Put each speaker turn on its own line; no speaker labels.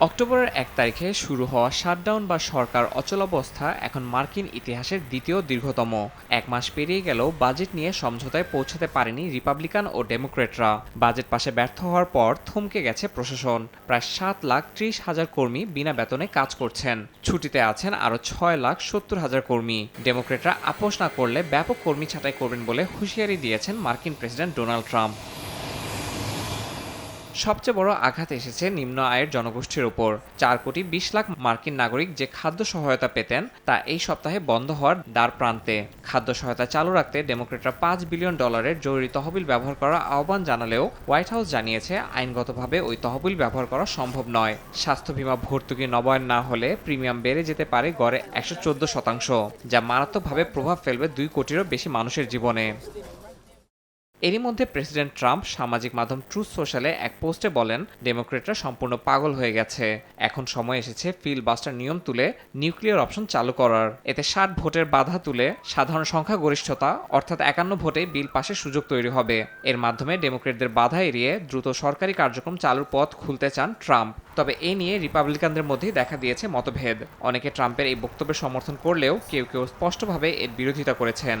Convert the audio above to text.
অক্টোবরের এক তারিখে শুরু হওয়া শাটডাউন বা সরকার অচলাবস্থা এখন মার্কিন ইতিহাসের দ্বিতীয় দীর্ঘতম। এক মাস পেরিয়ে গেলেও বাজেট নিয়ে সমঝোতায় পৌঁছাতে পারেনি রিপাবলিকান ও ডেমোক্রেটরা। বাজেট পাশে ব্যর্থ হওয়ার পর থমকে গেছে প্রশাসন। প্রায় সাত লাখ ত্রিশ হাজার কর্মী বিনা বেতনে কাজ করছেন। ছুটিতে আছেন আরও ছয় লাখ সত্তর হাজার কর্মী। ডেমোক্রেটরা আপোষ না করলে ব্যাপক কর্মী ছাঁটাই করবেন বলে হুঁশিয়ারি দিয়েছেন মার্কিন প্রেসিডেন্ট ডোনাল্ড ট্রাম্প। সবচেয়ে বড় আঘাত এসেছে নিম্ন আয়ের জনগোষ্ঠীর ওপর চার কোটি বিশ লাখ মার্কিন নাগরিক যে খাদ্য সহায়তা পেতেন, তা এই সপ্তাহে বন্ধ হওয়ার দ্বার প্রান্তে। খাদ্য সহায়তা চালু রাখতে ডেমোক্রেটরা পাঁচ বিলিয়ন ডলারের জরুরি তহবিল ব্যবহার করার আহ্বান জানালেও হোয়াইট হাউস জানিয়েছে, আইনগতভাবে ওই তহবিল ব্যবহার করা সম্ভব নয়। স্বাস্থ্য বীমা ভর্তুকি নবায়ন না হলে প্রিমিয়াম বেড়ে যেতে পারে গড়ে একশো চোদ্দ শতাংশ, যা মারাত্মকভাবে প্রভাব ফেলবে দুই কোটিরও বেশি মানুষের জীবনে। এরই মধ্যে প্রেসিডেন্ট ট্রাম্প সামাজিক মাধ্যম ট্রুথ সোশ্যালে এক পোস্টে বলেন, ডেমোক্রেটরা সম্পূর্ণ পাগল হয়ে গেছে। এখন সময় এসেছে ফিল বাস্টার নিয়ম তুলে নিউক্লিয়ার অপশন চালু করার। এতে ষাট ভোটের বাধা তুলে সাধারণ সংখ্যা গরিষ্ঠতা, অর্থাৎ একান্ন ভোটে বিল পাশের সুযোগ তৈরি হবে। এর মাধ্যমে ডেমোক্রেটদের বাধা এড়িয়ে দ্রুত সরকারি কার্যক্রম চালুর পথ খুলতে চান ট্রাম্প। তবে এ নিয়ে রিপাবলিকানদের মধ্যেই দেখা দিয়েছে মতভেদ। অনেকে ট্রাম্পের এই বক্তব্যের সমর্থন করলেও কেউ কেউ স্পষ্টভাবে এর বিরোধিতা করেছেন।